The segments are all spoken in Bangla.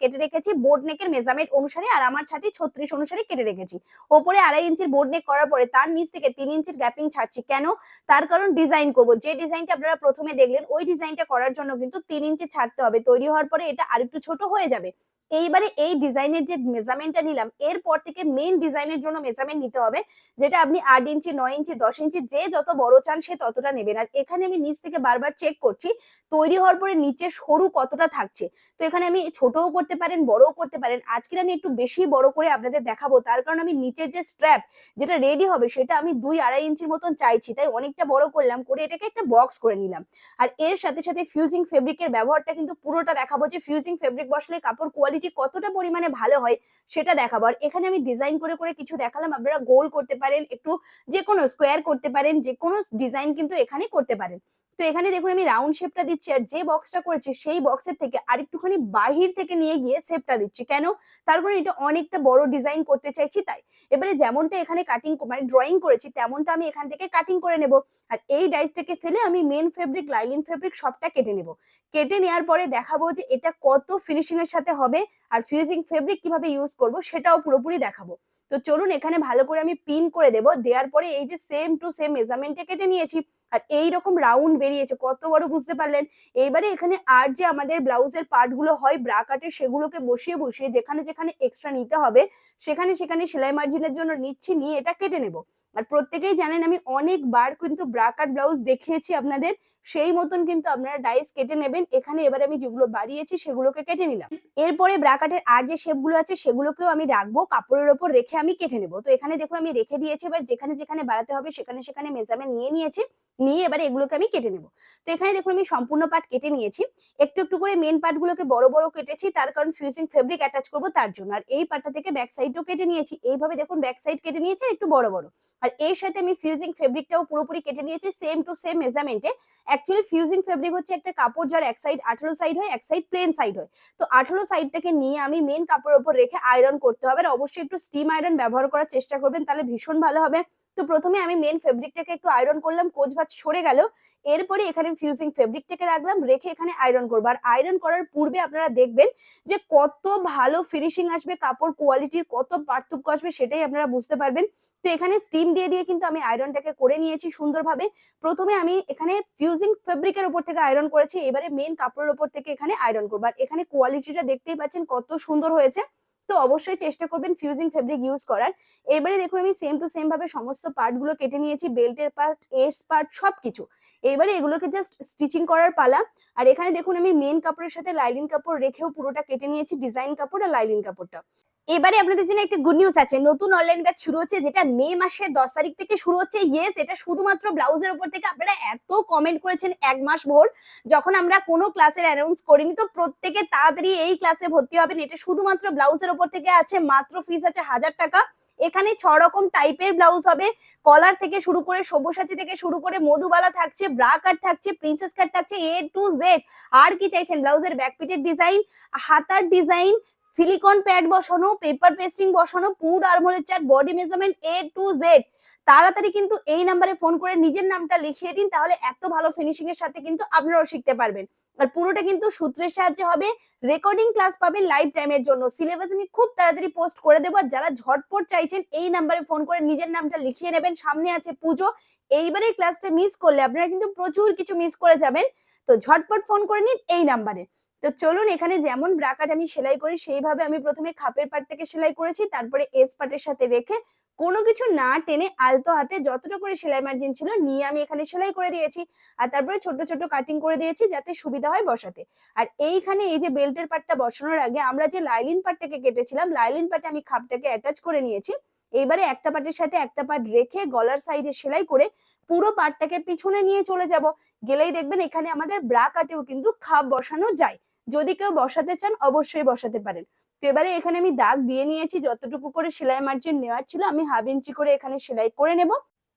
কেটে রেখেছি বোর্ড নেকের মেজারমেন্ট অনুসারে, আর আমার ছাতি ছত্রিশ অনুসারে কেটে রেখেছি। ওপরে আড়াই ইঞ্চির বোর্ড নেক করার পরে তার নিচ থেকে তিন ইঞ্চির গ্যাপিং ছাড়ছি। কেন? তার কারণ ডিজাইন করব। যে ডিজাইনটা আপনারা প্রথমে দেখলেন, ওই ডিজাইনটা করার জন্য কিন্তু তিন ইঞ্চি ছাড়তে হবে তৈরি হওয়ার পরে এটা আরেকটু ছোট হয়ে যাবে। এইবারে এই ডিজাইনের যে মেজারমেন্টটা নিলাম, এরপর থেকে মেইন ডিজাইনের জন্য মেজারমেন্ট নিতে হবে, যেটা আপনি আট ইঞ্চি, নয় ইঞ্চি, দশ ইঞ্চি, যে যত বড় চান সে ততটা নেবেন। আর এখানে আমি নিচ থেকে বারবার চেক করছি, তৈরি হওয়ার পরে নিচে সরু কতটা থাকছে? তো এখানে আমি ছোটও করতে পারেন, বড়ও করতে পারেন। আজকে আমি একটু বেশি বড় করে আপনাদের দেখাবো, তার কারণ আমি নিচের যে স্ট্র্যাপ যেটা রেডি হবে, সেটা আমি দুই আড়াই ইঞ্চির মতন চাইছি, তাই অনেকটা বড় করলাম, করে এটাকে একটা বক্স করে নিলাম। আর এর সাথে সাথে ফিউজিং ফেব্রিকের ব্যবহারটা কিন্তু পুরোটা দেখাবো, যে ফিউজিং ফেব্রিক বসলে কাপড় কোয়ালিটি কতটা পরিমাণে ভালো হয় সেটা দেখাবো। আর এখানে আমি ডিজাইন করে করে কিছু দেখালাম, আপনারা গোল করতে পারেন, একটু যে কোনো স্কোয়ার করতে পারেন যে কোনো ডিজাইন কিন্তু এখানে করতে পারেন। তো এখানে দেখুন আমি রাউন্ড শেপটা দিচ্ছি আর যে বক্সটা করেছি সেই বক্সের থেকে আরেকটুখানি বাহির থেকে নিয়ে গিয়ে শেপটা দিচ্ছি। কেন? তারপরে এটা অনেকটা বড় ডিজাইন করতে চাইছি তাই। এবারে যেমনটা এখানে কাটিং মানে ড্রয়িং করেছি, তেমনটা আমি এখান থেকে কাটিং করে নেব। আর এই ডাইসটাকে ফেলে আমি মেন ফেব্রিক লাইলিন ফেব্রিক সবটা কেটে নেব। কেটে নেওয়ার পরে দেখাবো যে এটা কত ফিনিশিং এর সাথে হবে আর ফিউজিং ফেব্রিক কীভাবে ইউজ করব সেটাও পুরোপুরি দেখাবো। তো চলুন এখানে ভালো করে আমি পিন করে দেব। দেওয়ার পরে এই যে সেম টু সেম মেজারমেন্টে কেটে নিয়েছি আর এই রকম রাউন্ড বেরিয়েছে, কত বড় বুঝতে পারলেন? এইবারে এখানে আর যে আমাদের ব্লাউজের পার্টগুলো হয়, ব্রা কাটে সেগুলোকে বসিয়ে বসিয়ে যেখানে যেখানে এক্সট্রা নিতে হবে, সেখানে সেখানে সেলাই মার্জিনের জন্য নিচ্ছি, নিয়ে এটা কেটে নেব। আর প্রত্যেকেই জানেন আমি অনেকবার কিন্তু ব্রাকার ব্লাউজ দেখিয়েছি আপনাদের, সেই মতন কিন্তু আপনারা ডাইস কেটে নেবেন। এখানে এবার আমি যেগুলো বাড়িয়েছি সেগুলোকে কেটে নিলাম। এরপরে ব্রাকাটের আর যে শেপগুলো আছে সেগুলোকেও আমি রাখব, কাপড়ের ওপর রেখে আমি কেটে নেব। তো এখানে দেখুন আমি রেখে দিয়েছি, এবার যেখানে যেখানে বাড়াতে হবে সেখানে সেখানে মেজারমেন্ট নিয়ে নিয়েছি। নিয়ে এবারে এগুলোকে আমি কেটে নেব। তো এখানে দেখুন আমি সম্পূর্ণ পার্ট কেটে নিয়েছি। একটু একটু করে মেন পার্টগুলোকে বড় বড় কেটেছি, তার কারণ ফিউজিং ফেব্রিক অ্যাটাচ করব তার জন্য। আর এই পার্টটা থেকে ব্যাক সাইডও কেটে নিয়েছি। এইভাবে দেখুন ব্যাক সাইড কেটে নিয়েছি, একটু বড় বড়। আর এর সাথে আমি ফিউজিং ফেব্রিকটাও পুরোপুরি কেটে নিয়েছি সেম টু সেম মেজারমেন্টে অ্যাকচুয়ালি ফিউজিং ফেব্রিক হচ্ছে একটা কাপড় যার এক সাইড আঠারো সাইড হয়, এক সাইড প্লেন সাইড হয়। তো আঠারো সাইডটাকে নিয়ে আমি মেন কাপড়ের উপর রেখে আয়রন করতে হবে। আর অবশ্যই একটু স্টিম আয়রন ব্যবহার করার চেষ্টা করবেন, তাহলে ভীষণ ভালো হবে। তো প্রথমে আমি মেন ফেব্রিকটাকে একটু আয়রন করলাম, কোচ ভাঁজ সরে গেল। এরপরে এখানে ফিউজিং ফেব্রিকটাকে রাখলাম, রেখে এখানে আয়রন করব। আর আয়রন করার পূর্বে আপনারা দেখবেন যে কত ভালো ফিনিশিং আসবে, কাপড় কোয়ালিটির কত পার্থক্য আসবে সেটাই আপনারা বুঝতে পারবেন। তো এখানে স্টিম দিয়ে দিয়ে কিন্তু আমি আয়রনটাকে করে নিয়েছি সুন্দরভাবে। প্রথমে আমি এখানে ফিউজিং ফেব্রিকের উপর থেকে আয়রন করেছি, এবারে মেন কাপড়ের উপর থেকে এখানে আয়রন করব। আর এখানে কোয়ালিটিটা দেখতেই পাচ্ছেন কত সুন্দর হয়েছে। তো অবশ্যই চেষ্টা করবেন ফিউজিং ফেব্রিক ইউজ করার। এবারে দেখুন আমি সেম টু সেম ভাবে সমস্ত পার্টগুলো কেটে নিয়েছি বেল্টের পার্ট এস পার্ট সবকিছু। এবারে এগুলোকে জাস্ট স্টিচিং করার পালা। আর এখানে দেখুন আমি মেন কাপড়ের সাথে লাইলিন কাপড় রেখেও পুরোটা কেটে নিয়েছি ডিজাইন কাপড় আর লাইলিন কাপড়টা। এবারে আপনাদের জন্য একটা গুড নিউজ আছে। নতুন অনলাইন ব্যাচ শুরু হচ্ছে, যেটা মে মাসের দশ তারিখ থেকে শুরু হচ্ছে। ইয়েস এটা শুধুমাত্র ব্লাউজের উপর থেকে আপনারা এত কমেন্ট করেছেন এক মাস ভোর, যখন আমরা কোনো ক্লাসের অ্যানাউন্স করিনি, তো প্রত্যেকে তাড়াতাড়ি এই ক্লাসে ভর্তি হবেন। এটা শুধুমাত্র ব্লাউজের উপর থেকে আছে, মাত্র ফিস আছে হাজার টাকা। এখানে ছ রকম টাইপের ব্লাউজ হবে। কলার থেকে শুরু করে সব্যসাচী থেকে শুরু করে মধুবালা থাকছে ব্রা কাট থাকছে প্রিন্সেস কাট থাকছে এ টু জেড আর কি চাইছেন? ব্লাউজের ব্যাকপিটের ডিজাইন হাতার ডিজাইন সিলিকন প্যাড বসানো পেপার পেস্টিং বসানো পুড আর্মোলের chart body measurement A to Z তাড়াতাড়ি কিন্তু এই নাম্বারে ফোন করে নিজের নামটা লিখিয়ে দিন, তাহলে এত ভালো ফিনিশিং এর সাথে কিন্তু আপনারাও শিখতে পারবেন। আর পুরোটা কিন্তু সূত্রের সাহায্যে হবে। রেকর্ডিং ক্লাস পাবেন লাইভ টাইমের জন্য। সিলেবাস আমি খুব তাড়াতাড়ি পোস্ট করে দেবো যারা ঝটপট চাইছেন এই নাম্বারে ফোন করে নিজের নামটা লিখিয়ে নেবেন, সামনে আছে পুজো। এইবারে ক্লাসটা মিস করলে আপনারা কিন্তু প্রচুর কিছু মিস করে যাবেন। তো ঝটপট ফোন করে নিন এই নাম্বারে তো চলুন এখানে যেমন ব্রাকাট আমি সেলাই করি, সেইভাবে আমি প্রথমে খাপের পাটটাকে সেলাই করেছি, তারপরে এস পাটের সাথে রেখে কোনো কিছু না টেনে আলতো হাতে যতটা করে সেলাই মার্জিন ছিল নিয়ে আমি এখানে সেলাই করে দিয়েছি। আর তারপরে ছোট ছোট কাটিং করে দিয়েছি যাতে সুবিধা হয় বসাতে। আর এইখানে এই যে বেল্টের পাটটা বসানোর আগে আমরা যে লাইলিন পাটটাকে কেটেছিলাম লাইলিন পাটে আমি খাপটাকে অ্যাটাচ করে নিয়েছি। এবারে একটা পাটের সাথে একটা পাট রেখে গলার সাইডে সেলাই করে পুরো পাটটাকে পিছনে নিয়ে চলে যাব। গেলেই দেখবেন এখানে আমাদের ব্রা কাটেও কিন্তু খাপ বসানো যায়। যদি কেউ বসাতে চান, অবশ্যই বসাতে পারেন। তো এবারে এখানে আমি দাগ দিয়ে নিয়েছি, যতটুকু করে সেলাই মার্জিন নেওয়ার ছিল, আমি হাফ ইঞ্চি করে এখানে সেলাই করে নেব।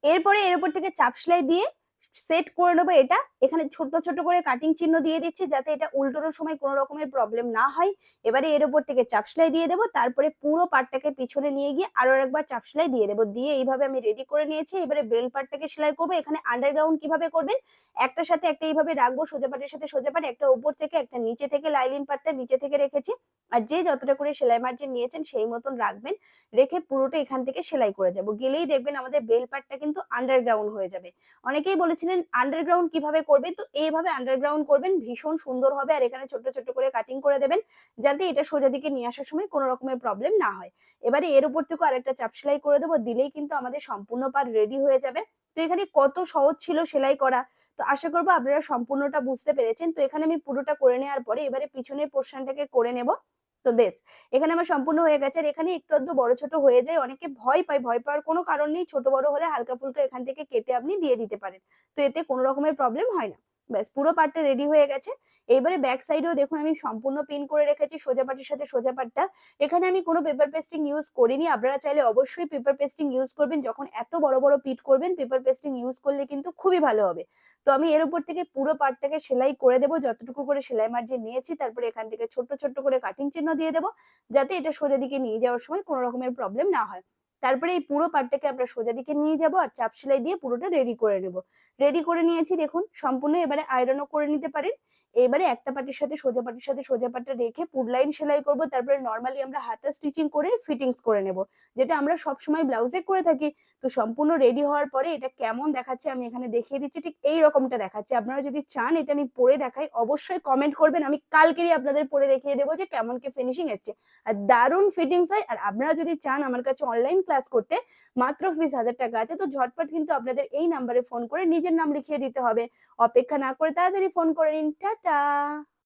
এরপরে এর উপর থেকে চাপ সেলাই দিয়ে সেট করে নেব এটা। এখানে ছোট ছোট করে কাটিং চিহ্ন দিয়ে দিচ্ছি যাতে এটা উল্টোনোর সময় কোনো রকমের প্রবলেম না হয়। এবারে এর উপর থেকে চাপ সেলাই দিয়ে দেবো। তারপরে পুরো পার্টটাকে পিছনে নিয়ে গিয়ে আরও একবার চাপ সেলাই দিয়ে দেবো। দিয়ে এইভাবে আমি রেডি করে নিয়েছি। এবারে বেল পার্টটাকে সেলাই করব। এখানে আন্ডারগ্রাউন্ড কীভাবে করবেন? একটার সাথে একটা এইভাবে রাখব। সোজা পাটের সাথে সোজা পাট, একটা উপর থেকে, একটা নিচে থেকে লাইলিন পাটটা নিচে থেকে রেখেছি। আর যে যতটা করে সেলাই মার্জিন নিয়েছেন সেই মতন রাখবেন। রেখে পুরোটা এখান থেকে সেলাই করে যাব। গেলেই দেখবেন আমাদের বেল পাটটা কিন্তু আন্ডারগ্রাউন্ড হয়ে যাবে। অনেকেই বলেছিলেন আন্ডারগ্রাউন্ড কীভাবে করবে? তো এইভাবে আন্ডারগ্রাউন্ড করবেন, ভীষণ সুন্দর হবে আর এখানে ছোট ছোট করে কাটিং করে দেবেন, যাতে এটা সোজা দিকে নিয়ে আসার সময় কোনো রকমের প্রবলেম না হয়। এবারে এর উপর থেকে আরেকটা চাপ সেলাই করে দেবো, দিলেই কিন্তু আমাদের সম্পূর্ণ পার রেডি হয়ে যাবে। তো এখানে কত সহজ ছিল সেলাই করা। তো আশা করব আপনারা সম্পূর্ণটা বুঝতে পেরেছেন। তো এখানে আমি পুরোটা করে নেওয়ার পরে এবারে পিছনের পোর্শনটাকে করে নেব। তো বেশ, এখানে আমার সম্পূর্ণ হয়ে গেছে। আর এখানে একটু আধটু বড় ছোট হয়ে যায়, অনেকে ভয় পায়, ভয় পাওয়ার কোনো কারণ নেই। ছোট বড় হলে হালকা ফুলকা এখান থেকে কেটে আপনি দিয়ে দিতে পারেন। তো এতে কোনো রকমের প্রবলেম হয় না। ব্যাস পুরো পাটটা রেডি হয়ে গেছে। এবারে ব্যাক সাইডেও দেখুন আমি সম্পূর্ণ পিন করে রেখেছি সোজা পাটের সাথে সোজা পাটটা। এখানে আমি কোনো পেপার পেস্টিং ইউজ করিনি, আপনারা চাইলে অবশ্যই পেপার পেস্টিং ইউজ করবেন। যখন এত বড় বড় পিট করবেন পেপার পেস্টিং ইউজ করলে কিন্তু খুবই ভালো হবে। তো আমি এর উপর থেকে পুরো পাটটাকে সেলাই করে দেবো, যতটুকু করে সেলাই মার্জিন নিয়েছি, তারপরে এখান থেকে ছোট্ট ছোট্ট করে কাটিং চিহ্ন দিয়ে দেবো, যাতে এটা সোজা দিকে নিয়ে যাওয়ার সময় কোনো রকমের প্রবলেম না হয়। তারপরে এই পুরো পার্টটাকে আমরা সোজা দিকে নিয়ে যাব আর চাপ সেলাই দিয়ে পুরোটা রেডি করে নেব। রেডি করে নিয়েছি দেখুন, সম্পূর্ণ এবারে আয়রনও করে নিতে পারেন। এবারে একটা পাটির সাথে সোজা পাটির সাথে সোজা পাটটা রেখে পুড লাইন সেলাই করব, তারপরে নর্মালি আমরা হাতে স্টিচিং করে ফিটিংস করে নেব, যেটা আমরা সব সময় ব্লাউজে করে থাকি। তো সম্পূর্ণ রেডি হওয়ার পরে এটা কেমন দেখাচ্ছে আমি এখানে দেখিয়ে দিচ্ছি, ঠিক এই রকমটা দেখাচ্ছে। আপনারা যদি চান এটা আমি পরে দেখাই, অবশ্যই কমেন্ট করবেন, আমি কালকেরই আপনাদের পরে দেখিয়ে দেবো যে কেমন কি ফিনিশিং এসছে। আর দারুণ ফিটিংস হয়, আর আপনারা যদি চান আমার কাছে অনলাইন ক্লাস করতে, মাত্র ফিস হাজার টাকা আছে, তো ঝটপট কিন্তু আপনাদের এই নাম্বারে ফোন করে নিজের নাম লিখিয়ে দিতে হবে। অপেক্ষা না করে তাড়াতাড়ি ফোন করে নিন Canada.